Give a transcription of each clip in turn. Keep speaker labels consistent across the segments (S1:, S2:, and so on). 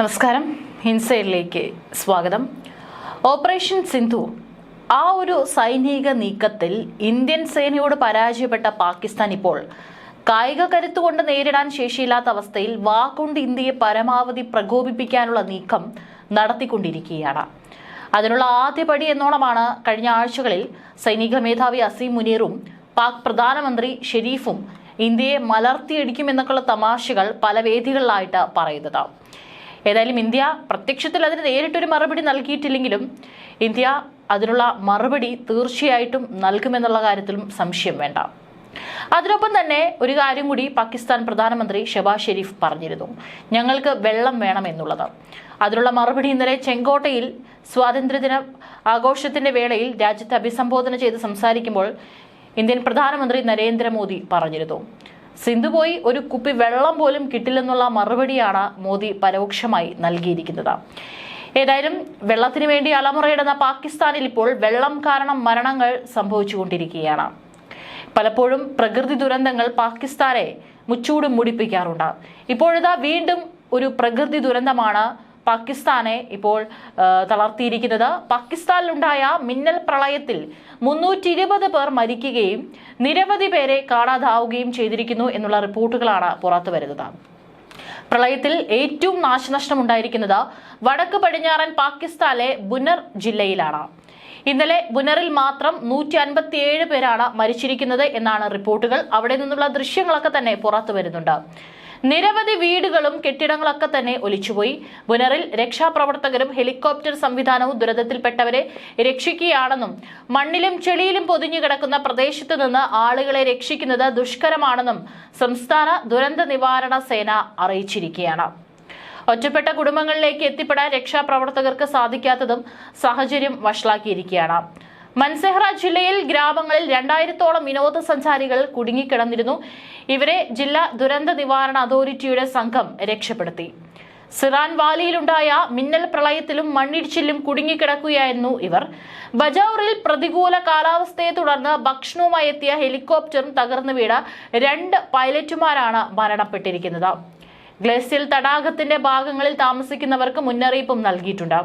S1: നമസ്കാരം. ഹിൻസയിലേക്ക് സ്വാഗതം. ഓപ്പറേഷൻ സിന്ധു ആ ഒരു സൈനിക നീക്കത്തിൽ ഇന്ത്യൻ സേനയോട് പരാജയപ്പെട്ട പാകിസ്ഥാൻ ഇപ്പോൾ കായിക കരുത്തുകൊണ്ട് നേരിടാൻ ശേഷിയില്ലാത്ത അവസ്ഥയിൽ വാക്കുകൊണ്ട് ഇന്ത്യയെ പരമാവധി പ്രകോപിപ്പിക്കാനുള്ള നീക്കം നടത്തിക്കൊണ്ടിരിക്കുകയാണ്. അതിനുള്ള ആദ്യപടി എന്നോണമാണ് കഴിഞ്ഞ ആഴ്ചകളിൽ സൈനിക മേധാവി അസീം മുനീറും പാക് പ്രധാനമന്ത്രി ഷെരീഫും ഇന്ത്യയെ മലർത്തിയടിക്കുമെന്നൊക്കെയുള്ള തമാശകൾ പല വേദികളിലായിട്ട് പറയുന്നത്. ഏതായാലും ഇന്ത്യ പ്രത്യക്ഷത്തിൽ അതിന് നേരിട്ടൊരു മറുപടി നൽകിയിട്ടില്ലെങ്കിലും ഇന്ത്യ അതിനുള്ള മറുപടി തീർച്ചയായിട്ടും നൽകുമെന്നുള്ള കാര്യത്തിലും സംശയം വേണ്ട. അതിനൊപ്പം തന്നെ ഒരു കാര്യം കൂടി പാകിസ്ഥാൻ പ്രധാനമന്ത്രി ഷെബാസ് ഷെരീഫ് പറഞ്ഞിരുന്നു. ഞങ്ങൾക്ക് വെള്ളം വേണം എന്നുള്ളത്. അതിനുള്ള മറുപടി ഇന്നലെ ചെങ്കോട്ടയിൽ സ്വാതന്ത്ര്യദിന ആഘോഷത്തിന്റെ വേളയിൽ രാജ്യത്തെ അഭിസംബോധന ചെയ്ത് സംസാരിക്കുമ്പോൾ ഇന്ത്യൻ പ്രധാനമന്ത്രി നരേന്ദ്രമോദി പറഞ്ഞിരുന്നു. സിന്ധു പോയി ഒരു കുപ്പി വെള്ളം പോലും കിട്ടില്ലെന്നുള്ള മറുപടിയാണ് മോദി പരോക്ഷമായി നൽകിയിരിക്കുന്നത്. ഏതായാലും വെള്ളത്തിന് വേണ്ടി അലമുറയിടുന്ന പാകിസ്ഥാനിൽ ഇപ്പോൾ വെള്ളം കാരണം മരണങ്ങൾ സംഭവിച്ചുകൊണ്ടിരിക്കുകയാണ്. പലപ്പോഴും പ്രകൃതി ദുരന്തങ്ങൾ പാകിസ്ഥാനെ മുച്ചൂടും മുടിപ്പിക്കാറുണ്ട്. ഇപ്പോഴിതാ വീണ്ടും ഒരു പ്രകൃതി ദുരന്തമാണ് പാകിസ്ഥാനെ ഇപ്പോൾ തളർത്തിയിരിക്കുന്നത്. പാകിസ്ഥാനിലുണ്ടായ മിന്നൽ പ്രളയത്തിൽ മുന്നൂറ്റി ഇരുപത് പേർ മരിക്കുകയും നിരവധി പേരെ കാണാതാവുകയും ചെയ്തിരിക്കുന്നു എന്നുള്ള റിപ്പോർട്ടുകളാണ് പുറത്തു വരുന്നത്. പ്രളയത്തിൽ ഏറ്റവും നാശനഷ്ടം ഉണ്ടായിരിക്കുന്നത് വടക്ക് പടിഞ്ഞാറൻ പാകിസ്ഥാനിലെ ബുനർ ജില്ലയിലാണ്. ഇന്നലെ ബുനറിൽ മാത്രം നൂറ്റി അൻപത്തിയേഴ് പേരാണ് മരിച്ചിരിക്കുന്നത് എന്നാണ് റിപ്പോർട്ടുകൾ. അവിടെ നിന്നുള്ള ദൃശ്യങ്ങളൊക്കെ തന്നെ പുറത്തു വരുന്നുണ്ട്. നിരവധി വീടുകളും കെട്ടിടങ്ങളൊക്കെ തന്നെ ഒലിച്ചുപോയി. ബുനറിൽ രക്ഷാപ്രവർത്തകരും ഹെലികോപ്റ്റർ സംവിധാനവും ദുരന്തത്തിൽപ്പെട്ടവരെ രക്ഷിക്കുകയാണെന്നും മണ്ണിലും ചെളിയിലും പൊതിഞ്ഞു കിടക്കുന്ന പ്രദേശത്ത് നിന്ന് ആളുകളെ രക്ഷിക്കുന്നത് ദുഷ്കരമാണെന്നും സംസ്ഥാന ദുരന്ത നിവാരണ സേന അറിയിച്ചിരിക്കുകയാണ്. ഒറ്റപ്പെട്ട കുടുംബങ്ങളിലേക്ക് എത്തിപ്പെടാൻ രക്ഷാപ്രവർത്തകർക്ക് സാധിക്കാത്തതും സാഹചര്യം വഷളാക്കിയിരിക്കുകയാണ്. മൻസെഹ്റ ജില്ലയിൽ ഗ്രാമങ്ങളിൽ രണ്ടായിരത്തോളം വിനോദസഞ്ചാരികൾ കുടുങ്ങിക്കിടന്നിരുന്നു. ഇവരെ ജില്ലാ ദുരന്ത നിവാരണ അതോറിറ്റിയുടെ സംഘം രക്ഷപ്പെടുത്തി. സിറാൻ വാലിയിലുണ്ടായ മിന്നൽ പ്രളയത്തിലും മണ്ണിടിച്ചിലും കുടുങ്ങിക്കിടക്കുകയായിരുന്നു ഇവർ. ബജൌറിൽ പ്രതികൂല കാലാവസ്ഥയെ തുടർന്ന് ഭക്ഷണവുമായി എത്തിയ ഹെലികോപ്റ്ററും തകർന്നു വീട് രണ്ട് പൈലറ്റുമാരാണ് മരണപ്പെട്ടിരിക്കുന്നത്. ഗ്ലേസിൽ തടാകത്തിന്റെ ഭാഗങ്ങളിൽ താമസിക്കുന്നവർക്ക് മുന്നറിയിപ്പും നൽകിയിട്ടുണ്ട്.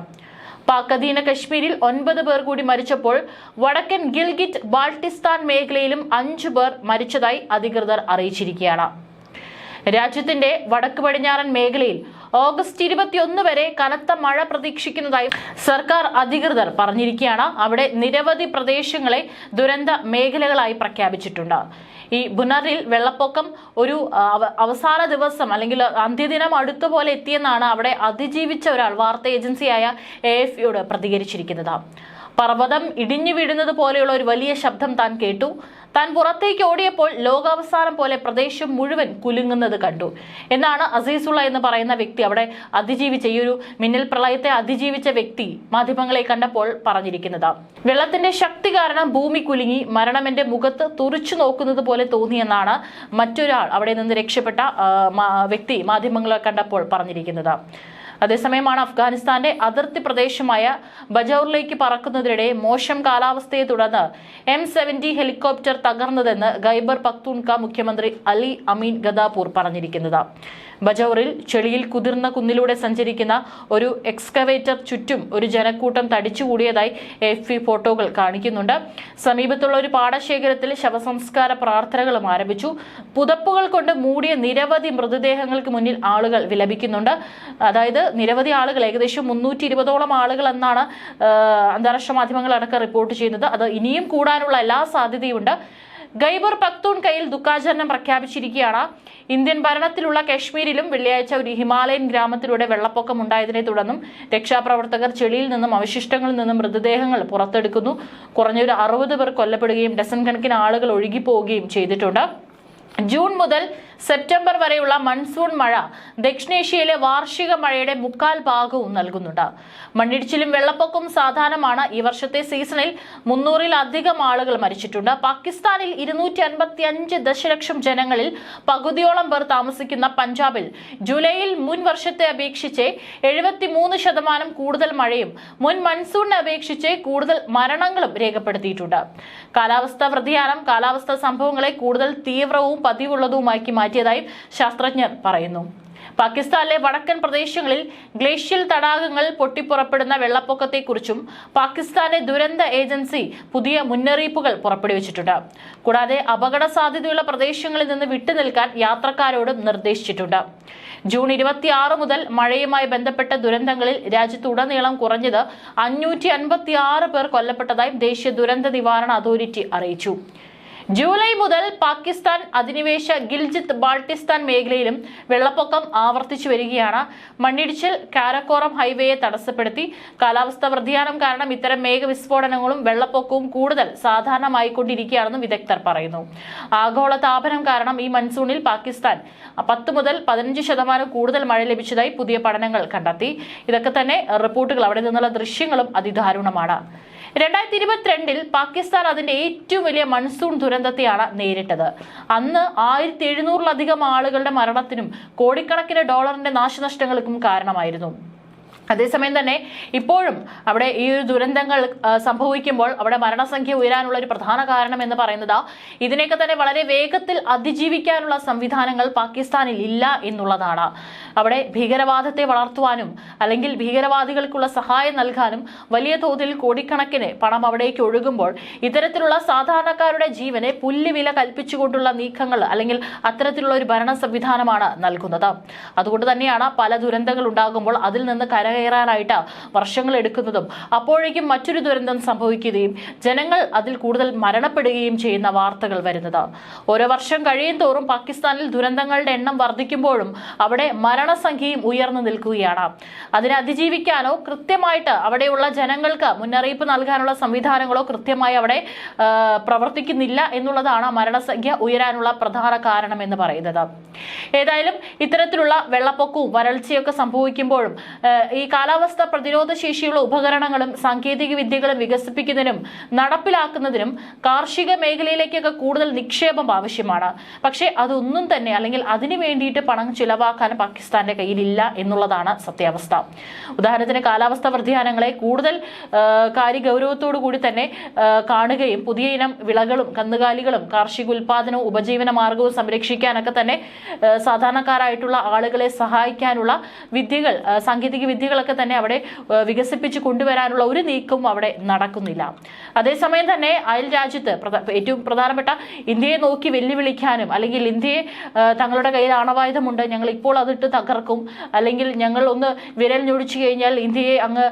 S1: പാക് അധീന കശ്മീരിൽ ഒൻപത് പേർ കൂടി മരിച്ചപ്പോൾ വടക്കൻ ഗിൽഗിറ്റ് ബാൾട്ടിസ്ഥാൻ മേഖലയിലും അഞ്ചു പേർ മരിച്ചതായി അധികൃതർ അറിയിച്ചിരിക്കുകയാണ്. രാജ്യത്തിന്റെ വടക്ക് പടിഞ്ഞാറൻ മേഖലയിൽ ഓഗസ്റ്റ് ഇരുപത്തിയൊന്ന് വരെ കനത്ത മഴ പ്രതീക്ഷിക്കുന്നതായി സർക്കാർ അധികൃതർ പറഞ്ഞിരിക്കുകയാണ്. അവിടെ നിരവധി പ്രദേശങ്ങളെ ദുരന്ത മേഖലകളായി പ്രഖ്യാപിച്ചിട്ടുണ്ട്. ഈ ബുനറിൽ വെള്ളപ്പൊക്കം ഒരു അവസാന ദിവസം അല്ലെങ്കിൽ അന്ത്യദിനം അടുത്ത പോലെ എത്തിയെന്നാണ് അവിടെ അതിജീവിച്ച ഒരാൾ വാർത്താ ഏജൻസിയായ എ എഫ് യോട് പ്രതികരിച്ചിരിക്കുന്നത്. പർവതം ഇടിഞ്ഞു വീഴുന്നത് പോലെയുള്ള ഒരു വലിയ ശബ്ദം താൻ കേട്ടു. താൻ പുറത്തേക്ക് ഓടിയപ്പോൾ ലോകാവസാനം പോലെ പ്രദേശം മുഴുവൻ കുലുങ്ങുന്നത് കണ്ടു. എന്നാണ് അസീസുള്ള എന്ന് പറയുന്ന വ്യക്തി അവിടെ അതിജീവിച്ച ഈ ഒരു മിന്നൽ പ്രളയത്തെ അതിജീവിച്ച വ്യക്തി മാധ്യമങ്ങളെ കണ്ടപ്പോൾ പറഞ്ഞിരിക്കുന്നത്. വെള്ളത്തിന്റെ ശക്തി കാരണം ഭൂമി കുലുങ്ങി മരണം എന്റെ മുഖത്ത് തുറച്ചു നോക്കുന്നത് പോലെ തോന്നിയെന്നാണ് മറ്റൊരാൾ അവിടെ നിന്ന് രക്ഷപ്പെട്ട വ്യക്തി മാധ്യമങ്ങളെ കണ്ടപ്പോൾ പറഞ്ഞിരിക്കുന്നത്. അതേസമയമാണ് അഫ്ഗാനിസ്ഥാന്റെ അതിർത്തി പ്രദേശമായ ബജൌറിലേക്ക് പറക്കുന്നതിനിടെ മോശം കാലാവസ്ഥയെ തുടർന്ന് എം സെവന്റി ഹെലികോപ്റ്റർ തകർന്നതെന്ന് ഖൈബർ പക്തൂൺക മുഖ്യമന്ത്രി അലി അമീൻ ഗദാപൂർ പറഞ്ഞിരിക്കുന്നത്. ബജൌറിൽ ചെളിയിൽ കുതിർന്ന കുന്നിലൂടെ സഞ്ചരിക്കുന്ന ഒരു എക്സ്കവേറ്റർ ചുറ്റും ഒരു ജനക്കൂട്ടം തടിച്ചുകൂടിയതായി എഫ് പി ഫോട്ടോകൾ കാണിക്കുന്നുണ്ട്. സമീപത്തുള്ള ഒരു പാടശേഖരത്തിൽ ശവസംസ്കാര പ്രാർത്ഥനകളും ആരംഭിച്ചു. പുതപ്പുകൾ കൊണ്ട് മൂടിയ നിരവധി മൃതദേഹങ്ങൾക്ക് മുന്നിൽ ആളുകൾ വിലപിക്കുന്നുണ്ട്. അതായത് നിരവധി ആളുകൾ ഏകദേശം മുന്നൂറ്റി ഇരുപതോളം ആളുകൾ എന്നാണ് അന്താരാഷ്ട്ര മാധ്യമങ്ങളടക്കം റിപ്പോർട്ട് ചെയ്യുന്നത്. അത് ഇനിയും കൂടാനുള്ള എല്ലാ സാധ്യതയുണ്ട് ഗൈബർ പക്തൂൺകയിൽ ദുഃഖാചരണം പ്രഖ്യാപിച്ചിരിക്കുകയാണ്. ഇന്ത്യൻ ഭരണത്തിലുള്ള കശ്മീരിലും വെള്ളിയാഴ്ച ഒരു ഹിമാലയൻ ഗ്രാമത്തിലൂടെ വെള്ളപ്പൊക്കം ഉണ്ടായതിനെ തുടർന്നും രക്ഷാപ്രവർത്തകർ ചെളിയിൽ നിന്നും അവശിഷ്ടങ്ങളിൽ നിന്നും മൃതദേഹങ്ങൾ പുറത്തെടുക്കുന്നു. കുറഞ്ഞൊരു അറുപത് പേർ കൊല്ലപ്പെടുകയും ഡസൻ കണക്കിന് ആളുകൾ ഒഴുകിപ്പോവുകയും ചെയ്തിട്ടുണ്ട്. ജൂൺ മുതൽ സെപ്റ്റംബർ വരെയുള്ള മൺസൂൺ മഴ ദക്ഷിണേഷ്യയിലെ വാർഷിക മഴയുടെ മുക്കാൽ ഭാഗവും നൽകുന്നുണ്ട്. മണ്ണിടിച്ചിലും വെള്ളപ്പൊക്കവും സാധാരണമാണ് ഈ വർഷത്തെ സീസണിൽ. മുന്നൂറിലധികം ആളുകൾ മരിച്ചിട്ടുണ്ട്. പാകിസ്ഥാനിൽ ഇരുന്നൂറ്റി അൻപത്തി അഞ്ച് ദശലക്ഷം ജനങ്ങളിൽ പകുതിയോളം പേർ താമസിക്കുന്ന പഞ്ചാബിൽ ജൂലൈയിൽ മുൻ വർഷത്തെ അപേക്ഷിച്ച് എഴുപത്തിമൂന്ന് ശതമാനം കൂടുതൽ മഴയും മുൻ മൺസൂണിനെ അപേക്ഷിച്ച് കൂടുതൽ മരണങ്ങളും രേഖപ്പെടുത്തിയിട്ടുണ്ട്. കാലാവസ്ഥാ വ്യതിയാനം കാലാവസ്ഥാ സംഭവങ്ങളെ കൂടുതൽ തീവ്രവും പതിവുള്ളതുമാക്കി മാറ്റിയതായും ശാസ്ത്രജ്ഞർ പറയുന്നു. പാകിസ്ഥാനിലെ വടക്കൻ പ്രദേശങ്ങളിൽ ഗ്ലേഷ്യൽ തടാകങ്ങൾ പൊട്ടിപ്പുറപ്പെടുന്ന വെള്ളപ്പൊക്കത്തെക്കുറിച്ചും പാകിസ്ഥാന്റെ ദുരന്ത ഏജൻസി പുതിയ മുന്നറിയിപ്പുകൾ പുറപ്പെടുവിച്ചിട്ടുണ്ട്. കൂടാതെ അപകട സാധ്യതയുള്ള പ്രദേശങ്ങളിൽ നിന്ന് വിട്ടുനിൽക്കാൻ യാത്രക്കാരോടും നിർദ്ദേശിച്ചിട്ടുണ്ട്. ജൂൺ ഇരുപത്തിയാറ് മുതൽ മഴയുമായി ബന്ധപ്പെട്ട ദുരന്തങ്ങളിൽ രാജ്യത്തുടനീളം കുറഞ്ഞത് അഞ്ഞൂറ്റി അൻപത്തി ആറ് പേർ കൊല്ലപ്പെട്ടതായും ദേശീയ ദുരന്ത നിവാരണ അതോറിറ്റി അറിയിച്ചു. ജൂലൈ മുതൽ പാകിസ്ഥാൻ അധിനിവേശ ഗിൽജിത്ത് ബാൾട്ടിസ്ഥാൻ മേഖലയിലും വെള്ളപ്പൊക്കം ആവർത്തിച്ചു വരികയാണ്. മണ്ണിടിച്ചിൽ കാരക്കോറം ഹൈവേയെ തടസ്സപ്പെടുത്തി. കാലാവസ്ഥാ വ്യതിയാനം കാരണം ഇത്തരം മേഘവിസ്ഫോടനങ്ങളും വെള്ളപ്പൊക്കവും കൂടുതൽ സാധാരണമായിക്കൊണ്ടിരിക്കുകയാണെന്നും വിദഗ്ധർ പറയുന്നു. ആഗോള താപനം കാരണം ഈ മൺസൂണിൽ പാകിസ്ഥാൻ പത്ത് മുതൽ പതിനഞ്ച് ശതമാനം കൂടുതൽ മഴ ലഭിച്ചതായി പുതിയ പഠനങ്ങൾ കണ്ടെത്തി. ഇതൊക്കെ തന്നെ റിപ്പോർട്ടുകൾ അവിടെ നിന്നുള്ള ദൃശ്യങ്ങളും അതിദാരുണമാണ്. രണ്ടായിരത്തി ഇരുപത്തിരണ്ടിൽ പാകിസ്ഥാൻ അതിന്റെ ഏറ്റവും വലിയ മൺസൂൺ ദുരന്തത്തെയാണ് നേരിട്ടത്. അന്ന് ആയിരത്തി എഴുന്നൂറിലധികം ആളുകളുടെ മരണത്തിനും കോടിക്കണക്കിന് ഡോളറിന്റെ നാശനഷ്ടങ്ങൾക്കും കാരണമായിരുന്നു. അതേസമയം തന്നെ ഇപ്പോഴും അവിടെ ഈ ഒരു ദുരന്തങ്ങൾ സംഭവിക്കുമ്പോൾ അവിടെ മരണസംഖ്യ ഉയരാനുള്ള ഒരു പ്രധാന കാരണം എന്ന് പറയുന്നത് ഇതിനെയൊക്കെ തന്നെ വളരെ വേഗത്തിൽ അതിജീവിക്കാനുള്ള സംവിധാനങ്ങൾ പാകിസ്ഥാനിൽ ഇല്ല എന്നുള്ളതാണ്. അവിടെ ഭീകരവാദത്തെ വളർത്തുവാനും അല്ലെങ്കിൽ ഭീകരവാദികൾക്കുള്ള സഹായം നൽകാനും വലിയ തോതിൽ കോടിക്കണക്കിന് പണം അവിടേക്ക് ഒഴുകുമ്പോൾ ഇത്തരത്തിലുള്ള സാധാരണക്കാരുടെ ജീവനെ പുല്ലുവില കൽപ്പിച്ചുകൊണ്ടുള്ള നീക്കങ്ങൾ അല്ലെങ്കിൽ അത്തരത്തിലുള്ള ഒരു ഭരണ സംവിധാനമാണ് നൽകുന്നത്. അതുകൊണ്ട് തന്നെയാണ് പല ദുരന്തങ്ങൾ ഉണ്ടാകുമ്പോൾ അതിൽ നിന്ന് കരകയറാനായിട്ട് വർഷങ്ങൾ എടുക്കുന്നതും അപ്പോഴേക്കും മറ്റൊരു ദുരന്തം സംഭവിക്കുകയും ജനങ്ങൾ അതിൽ കൂടുതൽ മരണപ്പെടുകയും ചെയ്യുന്ന വാർത്തകൾ വരുന്നത്. ഓരോ വർഷം കഴിയും തോറും പാകിസ്ഥാനിൽ ദുരന്തങ്ങളുടെ എണ്ണം വർദ്ധിക്കുമ്പോഴും അവിടെ മരണസംഖ്യയും ഉയർന്നു നിൽക്കുകയാണ്. അതിനെ അതിജീവിക്കാനോ കൃത്യമായിട്ട് അവിടെയുള്ള ജനങ്ങൾക്ക് മുന്നറിയിപ്പ് നൽകാനുള്ള സംവിധാനങ്ങളോ കൃത്യമായി അവിടെ പ്രവർത്തിക്കുന്നില്ല എന്നുള്ളതാണ് മരണസംഖ്യ ഉയരാനുള്ള പ്രധാന കാരണം എന്ന് പറയുന്നത്. ഏതായാലും ഇത്തരത്തിലുള്ള വെള്ളപ്പൊക്കവും വരൾച്ചയൊക്കെ സംഭവിക്കുമ്പോഴും ഈ കാലാവസ്ഥ പ്രതിരോധ ശേഷിയുള്ള ഉപകരണങ്ങളും സാങ്കേതിക വിദ്യകളും വികസിപ്പിക്കുന്നതിനും നടപ്പിലാക്കുന്നതിനും കാർഷിക മേഖലയിലേക്കൊക്കെ കൂടുതൽ നിക്ഷേപം ആവശ്യമാണ്. പക്ഷേ അതൊന്നും തന്നെ അല്ലെങ്കിൽ അതിനു വേണ്ടിയിട്ട് പണം ചിലവാക്കാൻ പാകിസ്ഥാന്റെ കയ്യിലില്ല എന്നുള്ളതാണ് സത്യാവസ്ഥ. ഉദാഹരണത്തിന് കാലാവസ്ഥ വ്യതിയാനങ്ങളെ കൂടുതൽ കാര്യ ഗൗരവത്തോടു കൂടി തന്നെ കാണുകയും പുതിയ ഇനം വിളകളും കന്നുകാലികളും കാർഷിക ഉൽപാദനവും ഉപജീവന മാർഗവും സംരക്ഷിക്കാനൊക്കെ തന്നെ സാധാരണക്കാരായിട്ടുള്ള ആളുകളെ സഹായിക്കാനുള്ള വിദ്യകൾ സാങ്കേതിക വിദ്യകളൊക്കെ തന്നെ അവിടെ വികസിപ്പിച്ച് കൊണ്ടുവരാനുള്ള ഒരു നീക്കവും അവിടെ നടക്കുന്നില്ല. അതേസമയം തന്നെ അയൽ രാജ്യത്ത് ഏറ്റവും പ്രധാനപ്പെട്ട ഇന്ത്യയെ നോക്കി വെല്ലുവിളിക്കാനും അല്ലെങ്കിൽ ഇന്ത്യയെ തങ്ങളുടെ കയ്യിൽ ആണവായുധമുണ്ട് ഞങ്ങൾ ഇപ്പോൾ അതിട്ട് തകർക്കും അല്ലെങ്കിൽ ഞങ്ങൾ ഒന്ന് വിരൽ ഞൊടിച്ചു കഴിഞ്ഞാൽ ഇന്ത്യയെ അങ്ങ്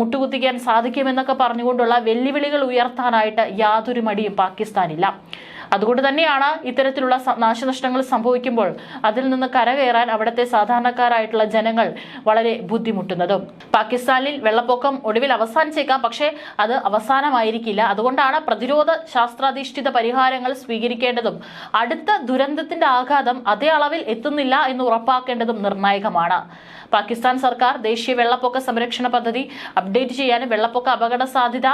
S1: മുട്ടുകുത്തിക്കാൻ സാധിക്കുമെന്നൊക്കെ പറഞ്ഞുകൊണ്ടുള്ള വെല്ലുവിളികൾ ഉയർത്താനായിട്ട് യാതൊരു മടിയും പാകിസ്ഥാനില്ല. അതുകൊണ്ട് തന്നെയാണ് ഇത്തരത്തിലുള്ള നാശനഷ്ടങ്ങൾ സംഭവിക്കുമ്പോൾ അതിൽ നിന്ന് കരകയറാൻ അവിടുത്തെ സാധാരണക്കാരായിട്ടുള്ള ജനങ്ങൾ വളരെ ബുദ്ധിമുട്ടുന്നതും. പാകിസ്ഥാനിൽ വെള്ളപ്പൊക്കം ഒടുവിൽ അവസാനിച്ചേക്കാം. പക്ഷേ അത് അവസാനമായിരിക്കില്ല. അതുകൊണ്ടാണ് പ്രതിരോധ ശാസ്ത്രാധിഷ്ഠിത പരിഹാരങ്ങൾ സ്വീകരിക്കേണ്ടതും അടുത്ത ദുരന്തത്തിന്റെ ആഘാതം അതേ അളവിൽ എത്തുന്നില്ല എന്ന് ഉറപ്പാക്കേണ്ടതും നിർണായകമാണ്. പാകിസ്ഥാൻ സർക്കാർ ദേശീയ വെള്ളപ്പൊക്ക സംരക്ഷണ പദ്ധതി അപ്ഡേറ്റ് ചെയ്യാനും വെള്ളപ്പൊക്ക അപകട സാധ്യത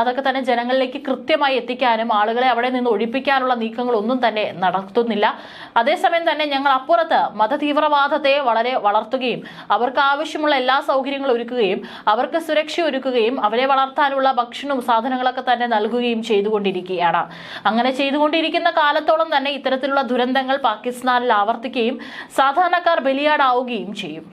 S1: അതൊക്കെ തന്നെ ജനങ്ങളിലേക്ക് കൃത്യമായി എത്തിക്കാനും ആളുകളെ അവിടെ നിന്ന് ഒഴിപ്പിക്കാനുള്ള നീക്കങ്ങളൊന്നും തന്നെ നടത്തുന്നില്ല. അതേസമയം തന്നെ ഞങ്ങൾ അപ്പുറത്ത് മതതീവ്രവാദത്തെ വളരെ വളർത്തുകയും അവർക്ക് ആവശ്യമുള്ള എല്ലാ സൗകര്യങ്ങളും ഒരുക്കുകയും അവർക്ക് സുരക്ഷ ഒരുക്കുകയും അവരെ വളർത്താനുള്ള ഭക്ഷണവും സാധനങ്ങളൊക്കെ തന്നെ നൽകുകയും ചെയ്തുകൊണ്ടിരിക്കുകയാണ്. അങ്ങനെ ചെയ്തുകൊണ്ടിരിക്കുന്ന കാലത്തോളം തന്നെ ഇത്തരത്തിലുള്ള ദുരന്തങ്ങൾ പാകിസ്ഥാനിൽ ആവർത്തിക്കുകയും സാധാരണക്കാർ ബലിയാടാവുകയും ചെയ്യും.